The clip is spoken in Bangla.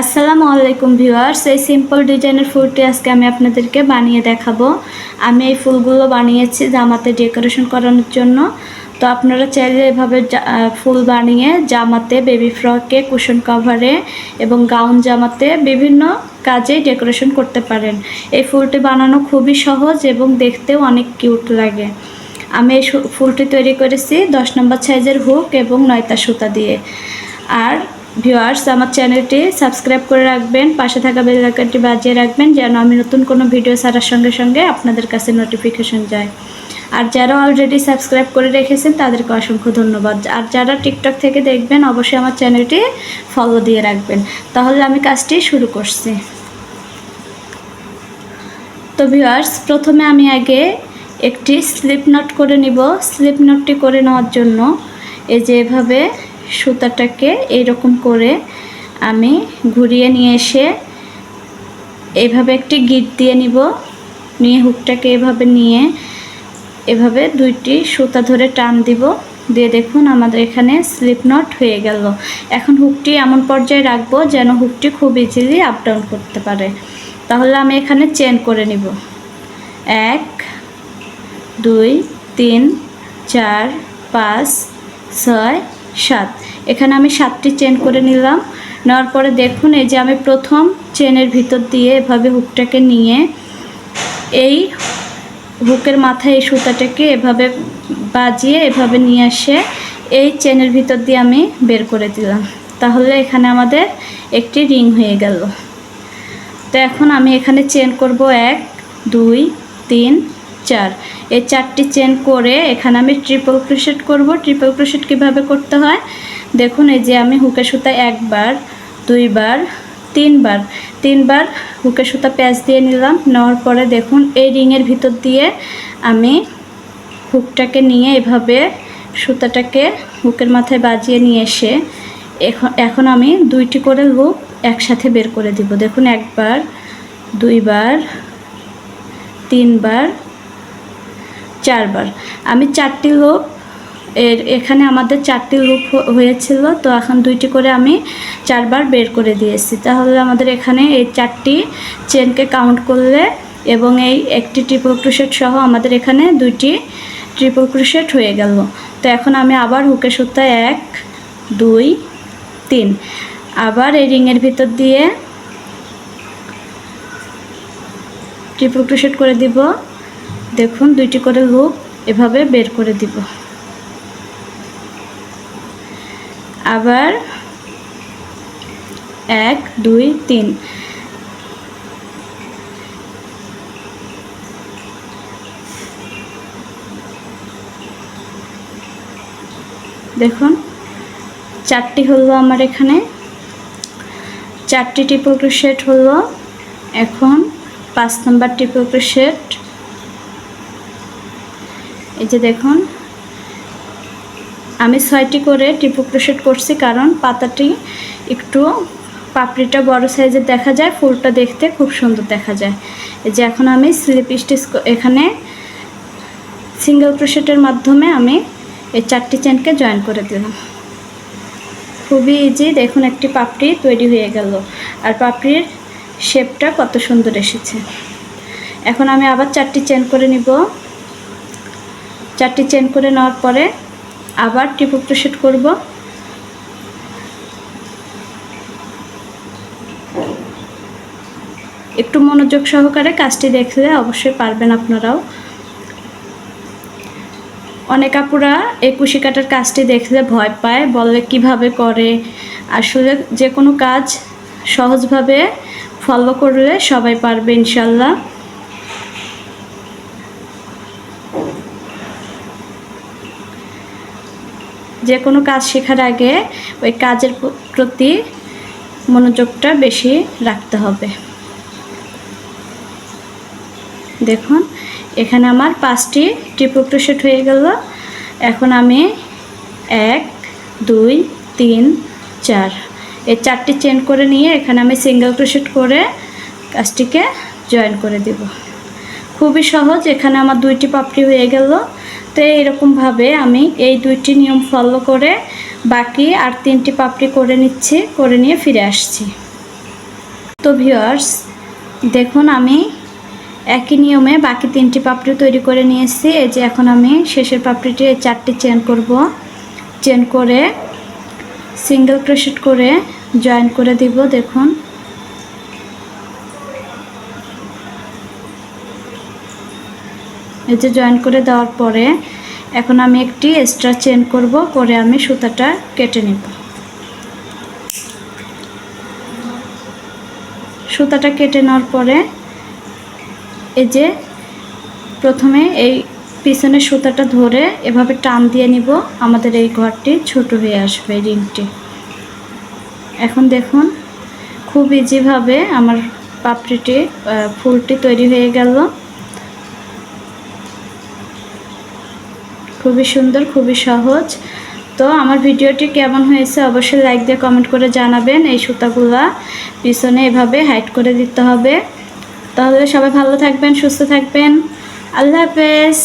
আসসালামু আলাইকুম ভিউয়ার্স, এই সিম্পল ডিজাইনের ফুলটি আজকে আমি আপনাদেরকে বানিয়ে দেখাবো। আমি এই ফুলগুলো বানিয়েছি জামাতে ডেকোরেশন করানোর জন্য। তো আপনারা চাইলে এভাবে ফুল বানিয়ে জামাতে বেবি ফ্রকে কুশন কভারে এবং গাউন জামাতে বিভিন্ন কাজেই ডেকোরেশন করতে পারেন। এই ফুলটি বানানো খুবই সহজ এবং দেখতেও অনেক কিউট লাগে। আমি এই ফুলটি তৈরি করেছি দশ নম্বর সাইজের হুক এবং নয়তা সুতা দিয়ে। আর ভিউয়ার্স, আমার চ্যানেলটি সাবস্ক্রাইব করে রাখবেন, পাশে থাকা বেল আইকনটি বাজিয়ে রাখবেন, যেন আমি নতুন কোনো ভিডিও ছাড়ার সঙ্গে সঙ্গে আপনাদের কাছে নোটিফিকেশন যায়। আর যারা অলরেডি সাবস্ক্রাইব করে রেখেছেন, তাদেরকে অসংখ্য ধন্যবাদ। আর যারা টিকটক থেকে দেখবেন, অবশ্যই আমার চ্যানেলটি ফলো দিয়ে রাখবেন। তাহলে আমি কাজটি শুরু করছি। তো ভিউয়ার্স, প্রথমে আমি আগে একটি স্লিপ নট করে নিব। স্লিপ নটটি করে নেওয়ার জন্য এই যে এভাবে সুতাটাকে এইরকম করে আমি ঘুরিয়ে নিয়ে এসে এভাবে একটি গিট দিয়ে নিব। নিয়ে হুকটাকে এভাবে নিয়ে এভাবে দুইটি সুতা ধরে টান দিব। দিয়ে দেখুন আমাদের এখানে স্লিপ নট হয়ে গেল। এখন হুকটি এমন পর্যায়ে রাখব যেন হুকটি খুব ইজিলি আপ ডাউন করতে পারে। তাহলে আমি এখানে চেন করে নিব। এক, দুই, তিন, চার, পাঁচ, ছয়, সাত। এখানে আমি সাতটি চেন করে নিলাম। নেওয়ার পরে দেখুন, এই যে আমি প্রথম চেনের ভিতর দিয়ে এভাবে হুকটাকে নিয়ে এই হুকের মাথায় এই সুতাটাকে এভাবে বাজিয়ে এভাবে নিয়ে আসে এই চেনের ভিতর দিয়ে আমি বের করে দিলাম। তাহলে এখানে আমাদের একটি রিং হয়ে গেল। তো এখন আমি এখানে চেন করব এক, দুই, তিন, চার। এই চারটি চেন করে এখানে আমি ট্রিপল ক্রোশেট করব। ট্রিপল ক্রোশেট কীভাবে করতে হয়? দেখুন, এই যে আমি হুকে সুতা একবার, দুইবার, তিনবার। তিনবার হুকে সুতা প্যাচ দিয়ে নিলাম। নেওয়ার পরে দেখুন, এই রিংয়ের ভিতর দিয়ে আমি হুকটাকে নিয়ে এভাবে সুতাটাকে হুকের মাথায় বাজিয়ে নিয়ে এসে এখন এখন আমি দুইটি করে হুক একসাথে বের করে দিব। দেখুন, একবার, দুইবার, তিনবার চারবার। আমি চারটি লুপ এর এখানে আমাদের চারটি লুপ হয়েছিল, তো এখন দুইটি করে আমি চারবার বের করে দিয়েছি। তাহলে আমাদের এখানে এই চারটি চেনকে কাউন্ট করলে এবং এই একটি ট্রিপল ক্রুশেট সহ আমাদের এখানে দুইটি ট্রিপল ক্রুশেট হয়ে গেল। তো এখন আমি আবার হুকে সুতা এক, দুই, তিন। আবার এই রিংয়ের ভিতর দিয়ে ট্রিপল ক্রোশেট করে দিব। দেখুন, দুইটি করে হুক এভাবে বের করে দিব। আবার এক, দুই, তিন। দেখুন, চারটি হলো আমার এখানে। চারটি ট্রিপল ক্রোশেট হলো। এখন পাঁচ নাম্বার ট্রিপল ক্রোশেট এই যে দেখুন, আমি ছয়টি করে টিপু ক্রোশেট করছি কারণ পাতাটি একটু পাপড়িটা বড় সাইজের দেখা যায়, ফুলটা দেখতে খুব সুন্দর দেখা যায়। এই যে এখন আমি স্লিপ স্টিচ এখানে সিঙ্গেল ক্রোশেটের মাধ্যমে আমি এই চারটি চেনকে জয়েন করে দিলাম। খুবই ইজি দেখুন একটি পাপড়ি তৈরি হয়ে গেল। আর পাপড়ির শেপটা কত সুন্দর এসেছে। এখন আমি আবার চারটি চেন করে নিব। চারটি চেন করে নেওয়ার পরে আবার টিপু ক্রোশেট করব। একটু মনোযোগ সহকারে কাজটি দেখলে অবশ্যই পারবেন আপনারাও। অনেক আপুরা এই কুশি কাটার কাজটি দেখলে ভয় পায়, বলে কীভাবে করে। আসলে যে কোনো কাজ সহজভাবে ফলো করলে সবাই পারবে ইনশাল্লাহ। যে কোনো কাজ শেখার আগে ওই কাজের প্রতি মনোযোগটা বেশি রাখতে হবে। দেখুন, এখানে আমার পাঁচটি ট্রিপল ক্রোশেট হয়ে গেল। এখন আমি এক, দুই, তিন, চার। এই চারটি চেন করে নিয়ে এখানে আমি সিঙ্গেল ক্রোশেট করে কাজটিকে জয়েন করে দেব। খুবই সহজ, এখানে আমার দুইটি পাপড়ি হয়ে গেল। তো এরকমভাবে আমি এই দুইটি নিয়ম ফলো করে বাকি আর তিনটি পাপড়ি করে নিচ্ছি, করে নিয়ে ফিরে আসছি। তো ভিউয়ার্স দেখুন আমি একই নিয়মে বাকি তিনটি পাপড়ি তৈরি করে নিয়েছি। এই যে এখন আমি শেষের পাপড়িটি চারটি চেন করব। চেন করে সিঙ্গেল ক্রোশেট করে জয়েন করে দিব, দেখুন। এই যে জয়েন করে দেওয়ার পরে এখন আমি একটি এক্সট্রা চেন করব, করে আমি সুতাটা কেটে নেব। সুতাটা কেটে নেওয়ার পরে এই যে প্রথমে এই পিছনের সুতাটা ধরে এভাবে টান দিয়ে নিব, আমাদের এই ঘরটি ছোট হয়ে আসবে রিংটি। এখন দেখুন, খুব ইজিভাবে আমার পাপড়িটি ফুলটি তৈরি হয়ে গেল। খুবই সুন্দর, খুবই সহজ। তো আমার ভিডিওটি কেমন হয়েছে অবশ্যই লাইক দিয়ে কমেন্ট করে জানাবেন। এই সুতাগুলো পিছনে এভাবে হাইট করে দিতে হবে। তাহলে সবাই ভালো থাকবেন, সুস্থ থাকবেন। আল্লাহ হাফেজ।